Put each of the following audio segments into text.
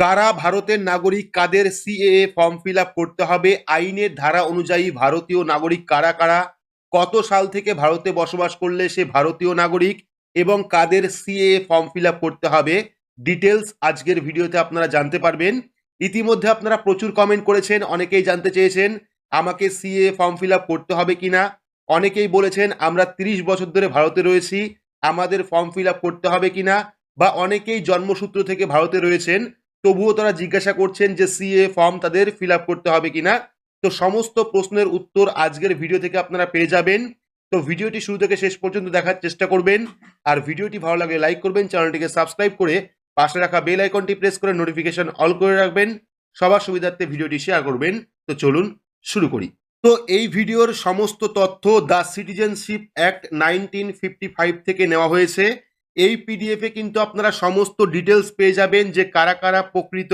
কারা ভারতের নাগরিক, কাদের সিএএ ফর্ম ফিল করতে হবে? আইনের ধারা অনুযায়ী ভারতীয় নাগরিক কারা কারা? কত সাল থেকে ভারতে বসবাস করলে সে ভারতীয় নাগরিক? এবং কাদের সিএএ ফর্ম ফিল করতে হবে? ডিটেলস আজকের ভিডিওতে আপনারা জানতে পারবেন। ইতিমধ্যে আপনারা প্রচুর কমেন্ট করেছেন, অনেকেই জানতে চেয়েছেন, আমাকে সিএ ফর্ম ফিল করতে হবে কিনা অনেকেই বলেছেন, আমরা তিরিশ বছর ধরে ভারতে রয়েছি, আমাদের ফর্ম ফিল করতে হবে কিনা বা অনেকেই জন্মসূত্র থেকে ভারতে রয়েছেন তবুও তারা জিজ্ঞাসা করছেন যে সিএ ফর্ম তাদের ফিল করতে হবে কিনা। তো সমস্ত প্রশ্নের উত্তর আজকের ভিডিও থেকে আপনারা পেয়ে যাবেন। তো ভিডিওটি শুরু থেকে শেষ পর্যন্ত দেখার চেষ্টা করবেন। আর ভিডিওটি ভালো লাগলে লাইক করবেন, চ্যানেলটিকে সাবস্ক্রাইব করে পাশে রাখা বেল আইকনটি প্রেস করে নোটিফিকেশন অল করে রাখবেন। সবার সুবিধার্থে ভিডিওটি শেয়ার করবেন। তো চলুন শুরু করি। তো এই ভিডিওর সমস্ত তথ্য the citizenship act nineteen fifty five থেকে নেওয়া হয়েছে। এই পিডিএফে কিন্তু আপনারা সমস্ত ডিটেলস পেয়ে যাবেন যে কারা কারা প্রকৃত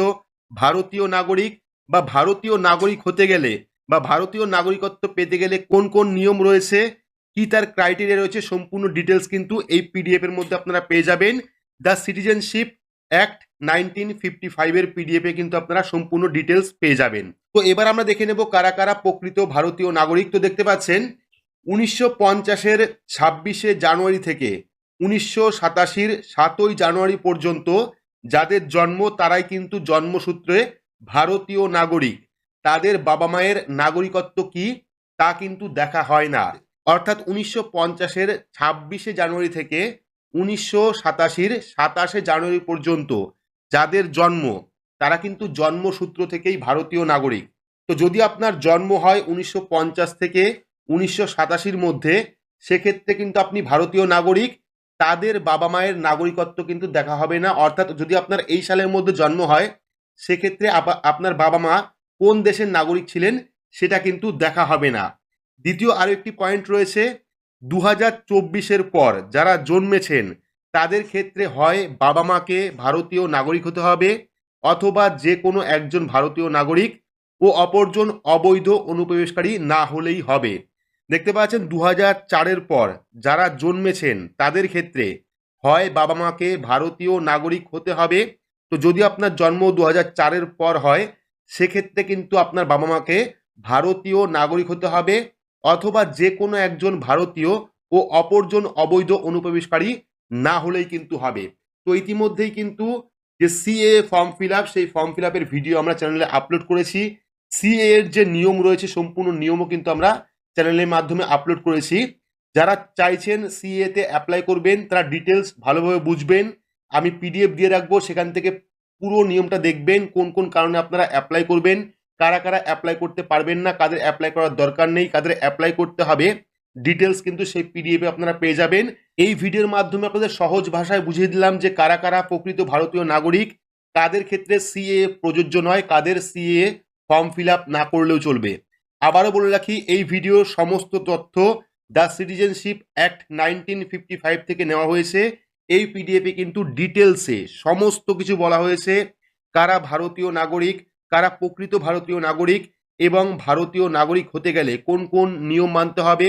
ভারতীয় নাগরিক বা ভারতীয় নাগরিক হতে গেলে বা ভারতীয় নাগরিকত্ব পেতে গেলে কোন কোন নিয়ম রয়েছে, কি তার ক্রাইটেরিয়া রয়েছে, সম্পূর্ণ ডিটেলস কিন্তু এই পিডিএফ এর মধ্যে আপনারা পেয়ে যাবেন। The citizenship act nineteen fifty ফাইভের পিডিএফে কিন্তু আপনারা সম্পূর্ণ ডিটেলস পেয়ে যাবেন। তো এবার আমরা দেখে নেব কারা কারা প্রকৃত ভারতীয় নাগরিক। তো দেখতে পাচ্ছেন, উনিশশো পঞ্চাশের ছাব্বিশে জানুয়ারি থেকে উনিশশো সাতাশির সাতই জানুয়ারি পর্যন্ত যাদের জন্ম, তারাই কিন্তু জন্মসূত্রে ভারতীয় নাগরিক। তাদের বাবা মায়ের নাগরিকত্ব কি? তা কিন্তু দেখা হয় না। অর্থাৎ উনিশশো পঞ্চাশের ছাব্বিশে জানুয়ারি থেকে উনিশশো সাতাশির সাতাশে জানুয়ারি পর্যন্ত যাদের জন্ম, তারা কিন্তু জন্মসূত্র থেকেই ভারতীয় নাগরিক। তো যদি আপনার জন্ম হয় উনিশশো পঞ্চাশ থেকে উনিশশো সাতাশির মধ্যে, সেক্ষেত্রে কিন্তু আপনি ভারতীয় নাগরিক। তাদের বাবা মায়ের নাগরিকত্ব কিন্তু দেখা হবে না। অর্থাৎ যদি আপনার এই সালের মধ্যে জন্ম হয়, সেক্ষেত্রে আপনার বাবা মা কোন দেশের নাগরিক ছিলেন সেটা কিন্তু দেখা হবে না। দ্বিতীয় আরও একটি পয়েন্ট রয়েছে দু হাজার চব্বিশের পর যারা জন্মেছেন, তাদের ক্ষেত্রে হয় বাবা মাকে ভারতীয় নাগরিক হতে হবে অথবা যে কোনো একজন ভারতীয় নাগরিক ও অপরজন অবৈধ অনুপ্রবেশকারী না হলেই হবে। দেখতে পাচ্ছেন দু চারের পর যারা জন্মেছেন তাদের ক্ষেত্রে হয় বাবা মাকে ভারতীয় নাগরিক হতে হবে। তো যদি আপনার জন্ম দু চারের পর হয়, সেক্ষেত্রে কিন্তু আপনার বাবা মাকে ভারতীয় নাগরিক হতে হবে অথবা যে কোনো একজন ভারতীয় ও অপরজন অবৈধ অনুপ্রবেশকারী না হলেই কিন্তু হবে। তো ইতিমধ্যেই কিন্তু যে সিএ ফর্ম ফিল আপ, সেই ফর্ম ফিল আপের ভিডিও আমরা চ্যানেলে আপলোড করেছি। সিএ এর যে নিয়ম রয়েছে, সম্পূর্ণ নিয়মও কিন্তু আমরা চ্যানেলের মাধ্যমে আপলোড করেছি। যারা চাইছেন সিএ তে অ্যাপ্লাই করবেন, তারা ডিটেলস ভালোভাবে বুঝবেন। আমি পিডিএফ দিয়ে রাখব, সেখান থেকে পুরো নিয়মটা দেখবেন, কোন কোন কারণে আপনারা অ্যাপ্লাই করবেন, কারা কারা অ্যাপ্লাই করতে পারবেন না, কাদের অ্যাপ্লাই করার দরকার নেই, কাদের অ্যাপ্লাই করতে হবে। ডিটেলস কিন্তু সেই পিডিএফে আপনারা পেয়ে যাবেন। এই ভিডিওর মাধ্যমে আপনাদের সহজ ভাষায় বুঝিয়ে দিলাম যে কারা কারা প্রকৃত ভারতীয় নাগরিক, কাদের ক্ষেত্রে সিএ প্রযোজ্য নয়, কাদের সিএ ফর্ম ফিল না করলেও চলবে। আবারও বলে রাখি, এই ভিডিওর সমস্ত তথ্য the citizenship act nineteen fifty five থেকে নেওয়া হয়েছে। এই পিডিএফে কিন্তু ডিটেলসে সমস্ত কিছু বলা হয়েছে, কারা ভারতীয় নাগরিক, কারা প্রকৃত ভারতীয় নাগরিক এবং ভারতীয় নাগরিক হতে গেলে কোন কোন নিয়ম মানতে হবে,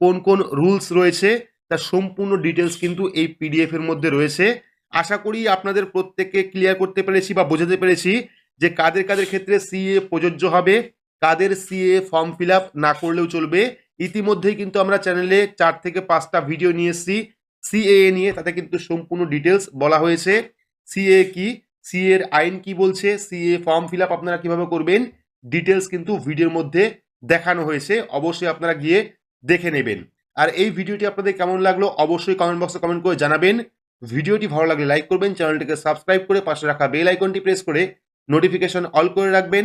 কোন কোন রুলস রয়েছে, তার সম্পূর্ণ ডিটেলস কিন্তু এই পিডিএফ এর মধ্যে রয়েছে। আশা করি আপনাদের প্রত্যেককে ক্লিয়ার করতে পেরেছি বা বোঝাতে পেরেছি যে কাদের কাদের ক্ষেত্রে সিএ প্রযোজ্য হবে। কাদের সিএ ফর্ম ফিল না করলেও চলবে। ইতিমধ্যেই কিন্তু আমরা চ্যানেলে চার থেকে পাঁচটা ভিডিও নিয়ে এসেছি। সিএএ নিয়ে, তাতে কিন্তু সম্পূর্ণ ডিটেলস বলা হয়েছে। সিএ কি? সিএ এর আইন কি বলছে? সিএ ফর্ম ফিল আপ আপনারা কীভাবে করবেন? ডিটেলস কিন্তু ভিডিওর মধ্যে দেখানো হয়েছে। অবশ্যই আপনারা গিয়ে দেখে নেবেন। আর এই ভিডিওটি আপনাদের কেমন লাগল অবশ্যই কমেন্ট বক্সে কমেন্ট করে জানাবেন। ভিডিওটি ভালো লাগলে লাইক করবেন চ্যানেলটিকে সাবস্ক্রাইব করে পাশে রাখা বেল আইকনটি প্রেস করে নোটিফিকেশন অল করে রাখবেন।